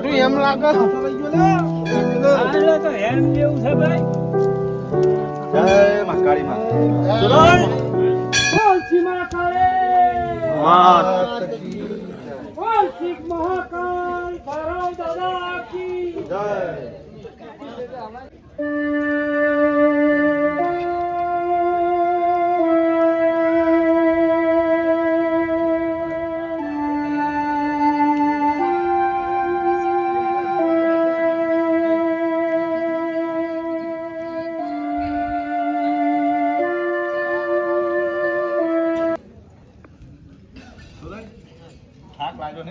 ટાટું એમ લાગે. જાય તો હેમ જેવું છે ભાઈ. જય મહાકાળી માં બોલ. સીમા કાળે બોલ શીખ મહાકાળ. ભૈરવ દાદા કી. થાક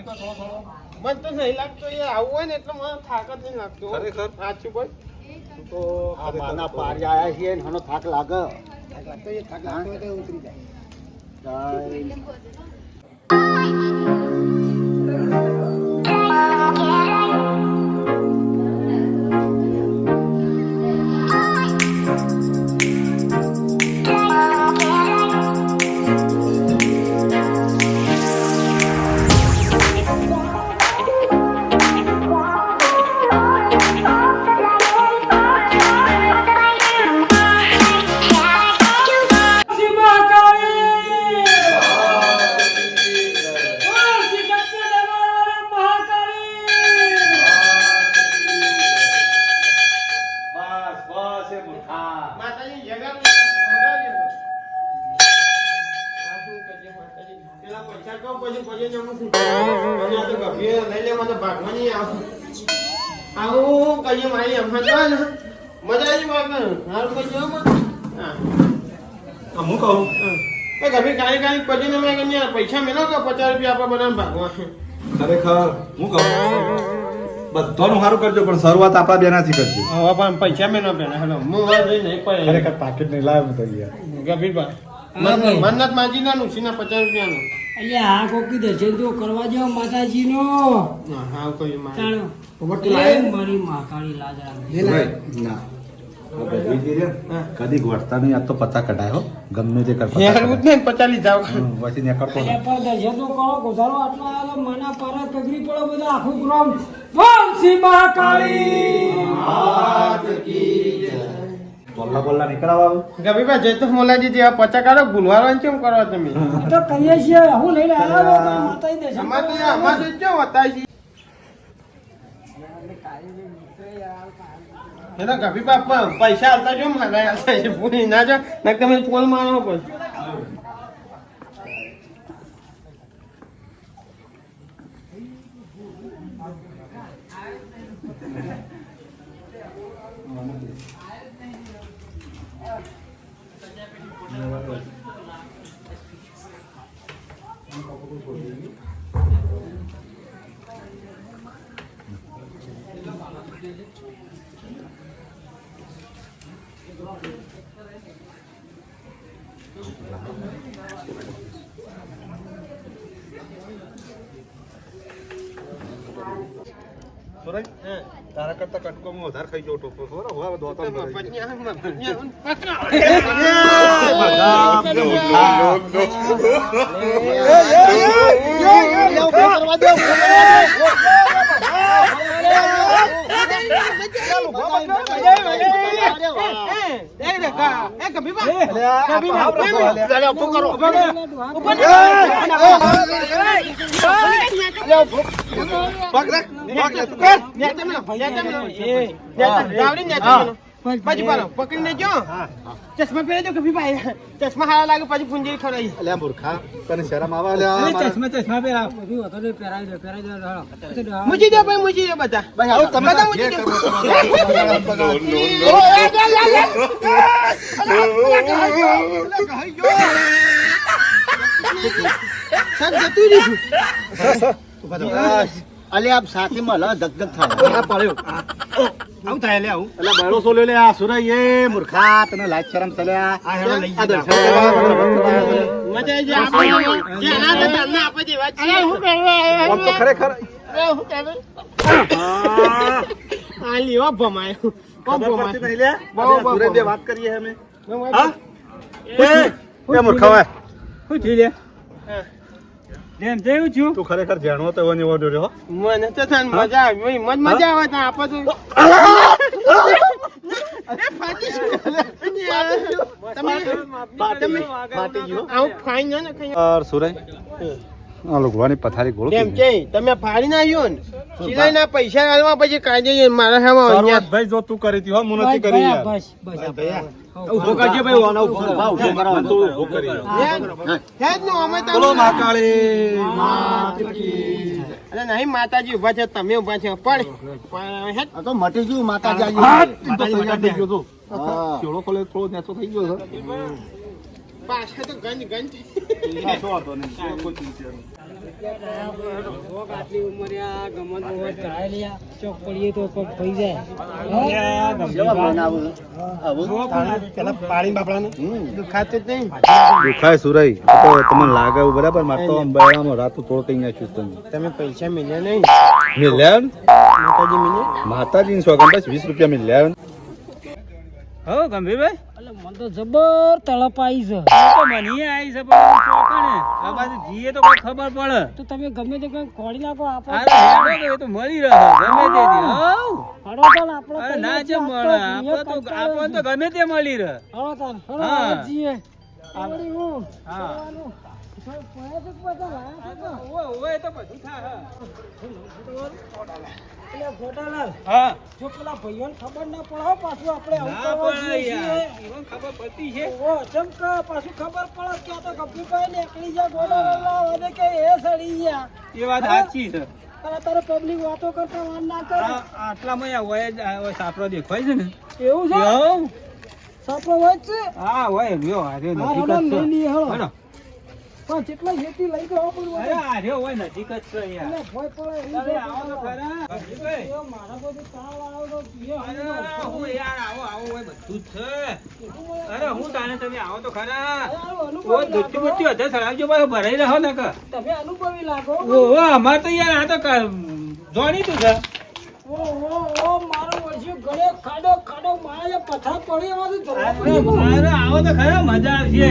લાગ્યો નહીં તો થોડો થોડો મને તો નહીં લાગતો એ આવું હોય ને એટલે મને થાક જ નહીં લાગતો. ખરેખર? સાચું ભાઈ તો આ માના તો આયા છીએ ને આનો થાક લાગે. જય. બસ બસ માતાજી જગા વગાડજો. આ શું કરીએ માતાજી? પેલા પૈસા કહો પછી પછી જમું છું. તો ગભીર લઈ લે મને ભાગમાં નહીં આવું. આવું કહીએ મારી અમ્મા મજા આવી હારું કહીએ હા. હું કહું? હા. એ ગભી કાંઈ કાંઈ પછી મેં કહીએ પૈસા મેળવો પચાસ રૂપિયા આપણે બધા ભાગવા. ખરેખર હું કહું? બધાનું સારું કરજો પણ શરૂઆત આપણા બેનાથી કરજો. હવે પણ પૈસા મેળવો બેન હેલો હું હવે જઈ નહીં પડે ખરેખર પાકેટ નહીં લાવ્યો તો યાર. ગભીરભાઈ મન્નત માજી ના નુસીના પચાસ રૂપિયાનું. અલ્યા આ કોકી દે છે તો કરવા જાવ માતાજીનો. હા હા કોઈ મારે? મારી મહાકાળી લાજ ના. કદી ગોઠતા નહીં. આ તો પત્તા કઢાયો. ગમે તે કરતા યાર જ કઢાય. નહીં પચાલી જાવ. હમ, પછી નીકળતો અલ્યા નહીં. પણ તો કરો ગોધારો આટલા આલો માના પારા કગરી પડો બધા આખું ગ્રામ બોલ શ્રી મહાકાળી બોલ્લા બોલ્લા નીકળાવા આવે. ગભીરભાઈ જય તો મોલાજી જેવા પચા કાઢો ભૂલવાનું કેમ કરો તમે? તો કહીએ છીએ હું લઈને આવ્યો તો માતાજી દર્શન અમાર તો અમાર તો કેમ હતા છે એના પણ પૈસા આવતા જો મારા આવતા છે ના જો નક તમે પોલ મારો સુરજ, તારા કરતા કટકો હું વધારે ખાઈ જાઉં ટોપો ખબર હવે દોતો ભરાઈ પછી પછી પાડો પકડીને જો ચશ્મા પહેરે તો કભી ભાઈ ચશ્મા હારા લાગે પછી પુંજી ખવડાવી અલ્યા મૂર્ખા તને શરમ આવે અલ્યા ચશ્મા ચશ્મા પહેરા બધું હતો ને પહેરાવી દો પહેરાવી દો દો ભાઈ મૂકી દો બધા ભાઈ આવો તમે તો જે મૂકી કરો દો તમારા સર જતું રહ્યું બસ. અલે આપ સાથે મળે ધક ધક થાય આ પડ્યો. આવું થાય લે આવું. એટલે બરો સોલ્યો લે આ સુરય એ મૂર્ખા તને લાજ શરમ ચલ્યા આ. હેડો લઈ કરવા મજા આવી જાય. આપણે જે ના થતા ના આપણે જે વાત છે. આમ તો ખરેખર હું કરે આ લીવા ભમાયો. ઓ ભમાયો. નહીં લે. બહુ, સુરજ વાત કરીએ અમે. હા? એ એ મૂર્ખા હોય શું થઈ લે? છું? તું ખરેખર જાણવો તો એવો ને હો. મને તો મજા આવી. મજ મજા આવે તો આપણે તો. અરે ફાટી ગયું. તમે આવું ફાઈન ના નાખાય. યાર, સુરય આ લોગવાની પથારી ગોળ એમ કે તમે ફાડી નાખ્યો ને સિલાઈ ના પૈસા આલવા પછી કાઢી મારા સામે ભાઈ જો તું કરી હતી હો હું નથી કરી યાર. બસ બસ ઊભો કરજે ભાઈ ઓનો ઊભો ભાવ ઊભો કરો. તું ઊભો કરી યાર. હે? અમે તો બોલો મહાકાળી અરે નહીં માતાજી ઊભા છે તમે ઊભા છે. પણ પણ હે તો મટી ગયું માતાજી. આવી તો તૈયાર ગયો તો હા. કેળો થોડો નેચો થઈ ગયો છે. પાછા તો ગંજ ગંજ. પાછો વાંધો નહીં. કોઈ ચિંતા. આટલી ઉંમરે આ ગમત બમત કરાયેલી ચોક પડીએ તો પગ થઈ જાય કેવા બનાવું? આવું? પેલા પાણી બાપડાને દુખાતું જ નહીં દુખાય સુરઈ તો તમને લાગે બરાબર મારે તો રાતું કઈ નાખ્યું તમે તમે પૈસા મિલ્યા નહીં મિલ્યા માતાજી મિલ્યા માતાજીની સોગન બસ વીસ રૂપિયા મિલ્યા હો ગંભીરભાઈ? એટલે મને તો જબર તળપ આવી છે. તો મને આવી છે પણ ચોકણે આ બાજુ જીએ તો કોઈ ખબર પડે. તો તમે ગમે તે કઈ ખોડી નાખો આપણે એ તો મળી રહે ગમે તે દી હો. અરે ના છે મળે આપણે તો આપણને તો ગમે તે મળી રહે. હા. જીએ. આવડી હું તો હા જો પેલા ભાઈઓને ખબર ના પડે પાછું આપણે આવું કરવા જઈએ છીએ ખબર પડતી છે. પાછું ખબર પડે કે તો ગબ્બીભાઈ નીકળી જાય ગોડા કે એ સડી ગયા. એ વાત સાચી છે. તારે પબ્લિક વાતો કરતા વાન ના કરે. આટલામાં આ હોય સાપરો દેખાય છે ને. એવું છે? સાપરો હોય છે? હા હોય પણ જેટલા જેટલી લઈ ગયો પણ અરે આર્યો હોય નજીક જ છે યાર ભોય પડે આવો તો ખરા. મારા બધું તાવ આવો તો પીયો અરે હું યાર આવો આવો હોય બધું જ છે. અરે હું તાને તમે આવો તો ખરા. ઓ દુચ્ચી બુચ્ચી અધે સળાવજો પાછો ભરાઈ રહો ને કે. તમે અનુભવી લાગો. ઓ અમાર તો યાર આ તો જોણી તું છે. મારો ગણે ખાડો ખાડો મારે પથ્થર પડે અરે આવો તો ખરા મજા આવશે.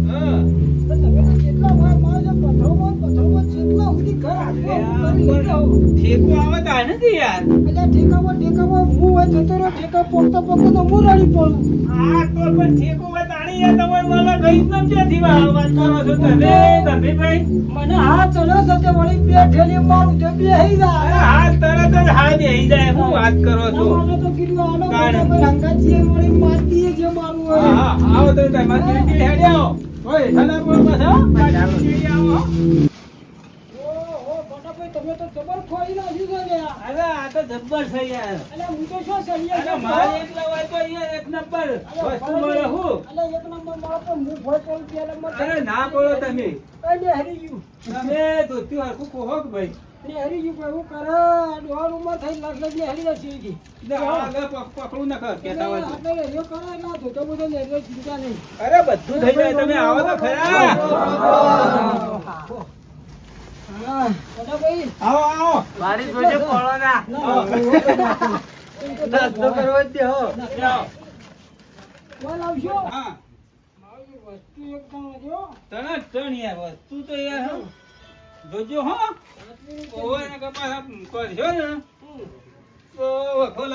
નથી યાર. આ તો પણ ઠેકો હોય તાણી યાર તમારે મને કઈ જ નથી વાત કરો છો તમે ગંભીરભાઈ મને હા ચલો તે વળી બે ઠેલી મારું તે બે હઈ જાય. હાથ તરત જ હાથ બેહી જાય હું વાત કરો છો? મને તો કીધું આનો કાઢ. મોટો વળી મારતીએ જે મારું હોય. હા હા આવો તો તમારે ધીરે ધીરે ઓય ઠંડા પર પાછા આવો તમે તો જબર ખોઈ નાખ્યું છે લ્યા. અરે આ તો જબ્બર છે યાર. અરે હું તો શું અરે મારે એકલા હોય તો અહીંયા એક નંબર વસ્તુ મળે હું? અરે એક નંબર મળે તો હું ભોય પડું બે નંબર અરે ના બોલો તમે. અલે, હરી ગયું. તમે ધોતી હરખું કહો ભાઈ. અરે હરી ગયું ભાઈ હું કરે દોઢ ઉંમર થઈ લગ્ન ને હરી જશે ઈ. લે આગળ પકડું ન કર કેતા હોય. આપણે રેડિયો કરે ના ધોતો ને એટલે ચિંતા નહીં. અરે બધું થઈ જાય તમે આવો તો ખરા. આવો આવો મારી જોજે પડો ના નાસ્તો હો. વસ્તુ એકદમ જો વસ્તુ તો યાર જોજો, હો. ઓવે ને કપાસ ને, તો વખો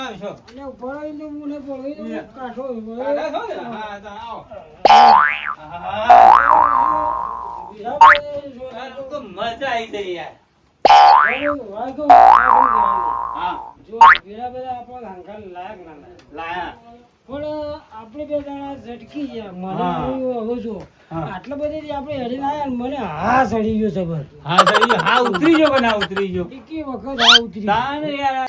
અને ભરાઈને હું ને કાઢો કાઢા ને? તો મજા આવી ગઈ યાર આપણે બે જણા ઝટકી ગયા મને. હવે જો. આટલા બધી આપડે હેડી ના મને હા સડી ગયો સબર હા ગયો હા ઉતરી ગયો કે ના ઉતરી ગયો એકી વખત હા ઉતરી યાર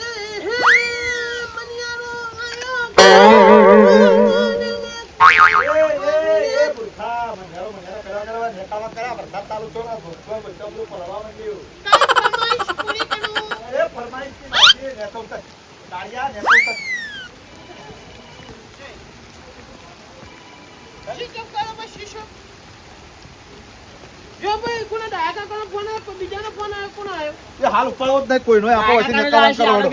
તાળિયા ને તો શીશો કરો ભાઈ, શીશો. જો ભાઈ, કોનો ડાયા કાકાનો ફોન આવ્યો? કોઈ બીજાનો ફોન આવ્યો? કોનો આવ્યો? એ હાલ ઉપાડવો જ નહીં કોઈનો આપણે વચ્ચે નકામ કરો હેડો.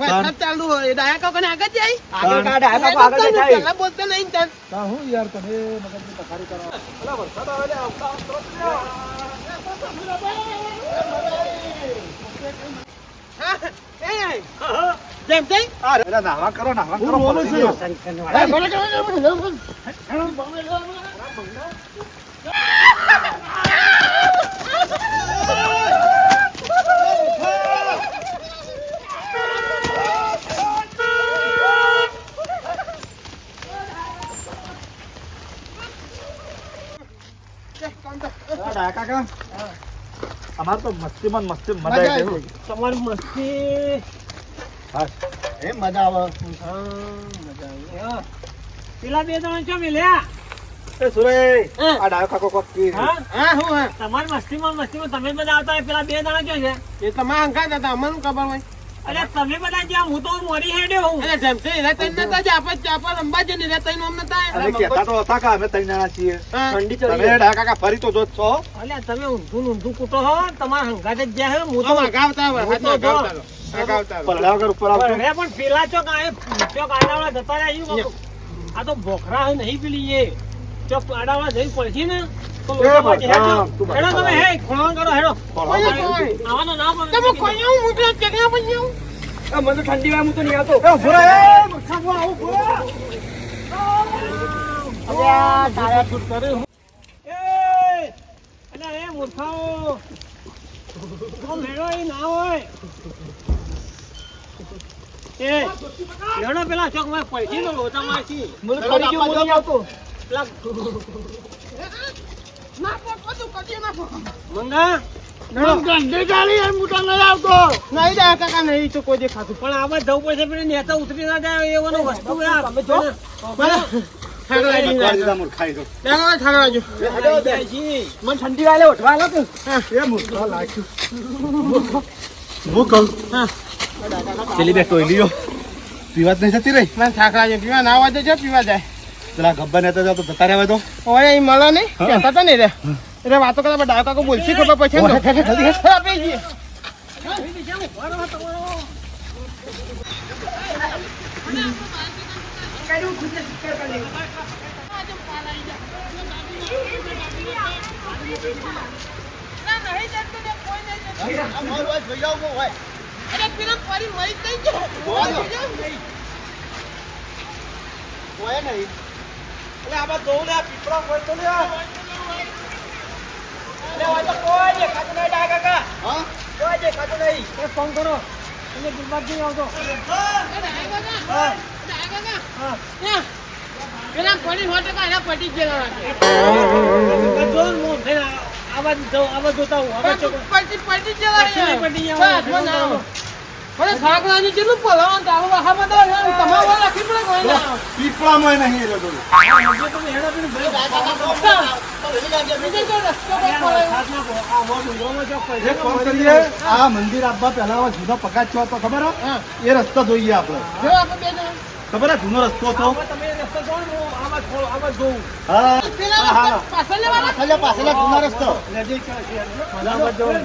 વરસાદ ચાલુ હોય. ડાયા કાકાને આગળ જાય? આગળ કાઢ, આગળ આગળ જાય. બોલતા નહીં હું યાર તમે મગજની પથારી કરો અલા વરસાદ આવે આવતા જેમ. અરે નાવા કરો નાવા કરો બોલું છે બોલો, બોલો. હા, ડાયા કાકા અમાર તો મસ્તીમાં મસ્તી મજા આવી ગઈ. તમારી મસ્તી. એ મજા આવે. હા. પેલા બે ત્રણ ચો મિલ્યા એ સુરેશ હા. આ ડાયો કાકો કોક હા? હા, હું, હા. તમારી મસ્તીમાં મસ્તીમાં તમે બધા આવતા હોય, પેલા બે દાણા ચો છે? એ તમારા અંકા હતા, અમને ખબર હોય. અરે તમે બધા જ્યાં હું તો મોડી હેડ્યો હું અરે નતા જ, અંબાજી ને. અરે કહેતા તો હતા કે અમે ત્રણ જણા છીએ હા. તમે ડાયા કાકા ફરી તો જો છો અલ્યા તમે ઊંધું ઊંધું કૂટો હો તમાર હંગાતે જ જ્યાં હું તો આમ અગાવતા તો હાથમાં જો. અગાવતા હોય. અગાવતા હોય. પડડા વગર ઉપર આવજો અરે પણ પેલા ચોક આ ચોક આડાવાળા જતા રહ્યા આ તો બોખરા નહીં પેલી એ ચોક પાડાવા જઈ પડશે ને હેડો તમે. હે ખોળવા કરો હેડો. કોઈ. ના પડે. તમે કોઈ? મને ઠંડી હું તો નહીં આવતો. એ સુરેશ એ અલ્યા એ મૂર્ખાઓ. તો મેળો ઈ ના હોય. એ લેડો પેલા ચોકમાં પૈસી નો મને ગયું, હું આવતો. પેલા નાખો, બધું કઢી નાખો. મંગા જાય. જાય ઠંડી વાલે ઉઠવા લાગ્યું. હું. કહું પેલી બે ટોયલીઓ પીવા જ નહીં જતી રહી. મને ઠાકરા પીવા ના આવવા તો જો પીવા જાય. પેલા ગબ્બર નેતા જાવ તો જતા રહેવા દો. ઓય એ મળે નહીં? કહેતા હતા ને રે. એટલે વાતો કરતા ડાયો કાકો બોલશી ખબર પછી ઓય, ઠે, ઠે, જલ્દી કોઈ આપી જઈએ એક કામ કરો તમે ગુલબાગ જઈ આવજો પેલા પડી સો ટકા એના પટી ગયેલા લાગે. જો હું? થઈને આવા જ જાઉં, આવા જોતા હું આવા ચોક પટી પટી ગયેલા પછી નહીં યાર. પટી ગયા બસ, મને આવો. મને ઠાકરાજી કેટલું પલાવાનું બધા છે. તમારે પડે કોઈ ના. પીપળામાં નહીં. આ મંદિર આપવા પહેલા જૂનો પગાર છો તો ખબર હા. એ રસ્તો જોઈએ આપણે. ખબર હે જૂનો રસ્તો હતો રસ્તો જોવો ને હું આમાં જ ખોલ- આમાં જ જોઉં. હા પેલા હા, હા. રસ્તા પાછળ લેવાના? પાછળ પાછળ જૂનો રસ્તો આમાં જ જોઉં.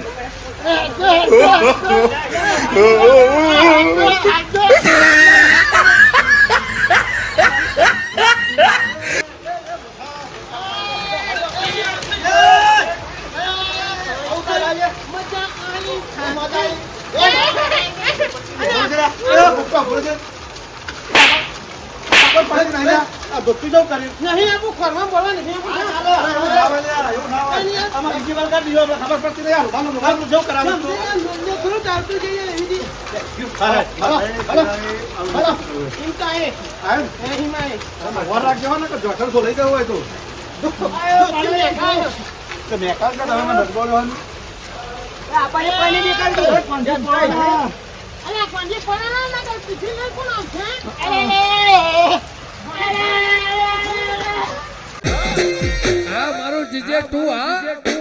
આ ધોતી જવું કર્યું નહીં આપું ખોરમાં બોલવા નથી આપું. બીજી વાર કાઢી દીધો, ખબર પડતી નહીં. ચાલતું જઈએ એવી રીતે. રાખજો ને હોય તો. મેકાલ કે તમે મને ડગબો લેવાનું? આપણને પાણી દેખાય અરે હા. અલા, પાણી પડે ના ના તો પીછી નહીં કોણ આવશે? આ મારું જીજે તું હા